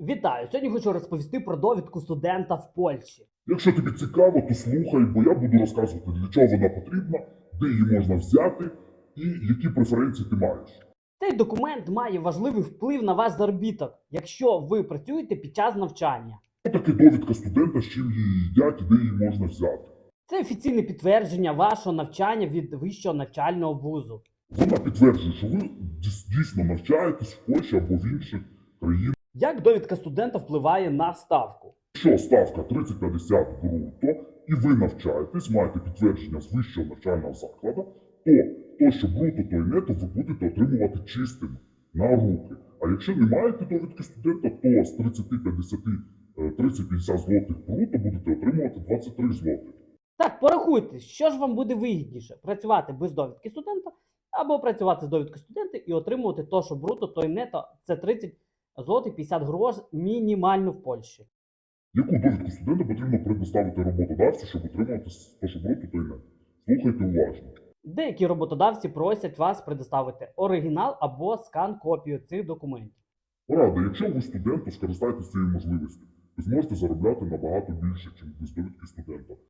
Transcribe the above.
Вітаю! Сьогодні хочу розповісти про довідку студента в Польщі. Якщо тобі цікаво, то слухай, бо я буду розказувати, для чого вона потрібна, де її можна взяти і які преференції ти маєш. Цей документ має важливий вплив на ваш заробіток, якщо ви працюєте під час навчання. Що таке довідка студента, з чим її їдять і де її можна взяти? Це офіційне підтвердження вашого навчання від вищого навчального вузу. Вона підтверджує, що ви дійсно навчаєтесь в Польщі або в інших країнах. Як довідка студента впливає на ставку? Якщо ставка 30-50 бруто, і ви навчаєтесь, маєте підтвердження з вищого навчального закладу, то то, що бруто, то й нето, ви будете отримувати чистим на руки. А якщо не маєте довідки студента, то з 30-50, е, 30-50 злотих бруто будете отримувати 23 злотих. Так, порахуйте, що ж вам буде вигідніше: працювати без довідки студента або працювати з довідкою студента і отримувати то, що бруто, то й нето це 30 злотих 50 грош мінімально в Польщі. Яку довідку студента потрібно предоставити роботодавцю, щоб то й нето? Слухайте уважно. Деякі роботодавці просять вас предоставити оригінал або скан копію цих документів. Порада, якщо ви студент, то скористайтеся цією можливістю. Ви зможете заробляти набагато більше, ніж без довідки студента.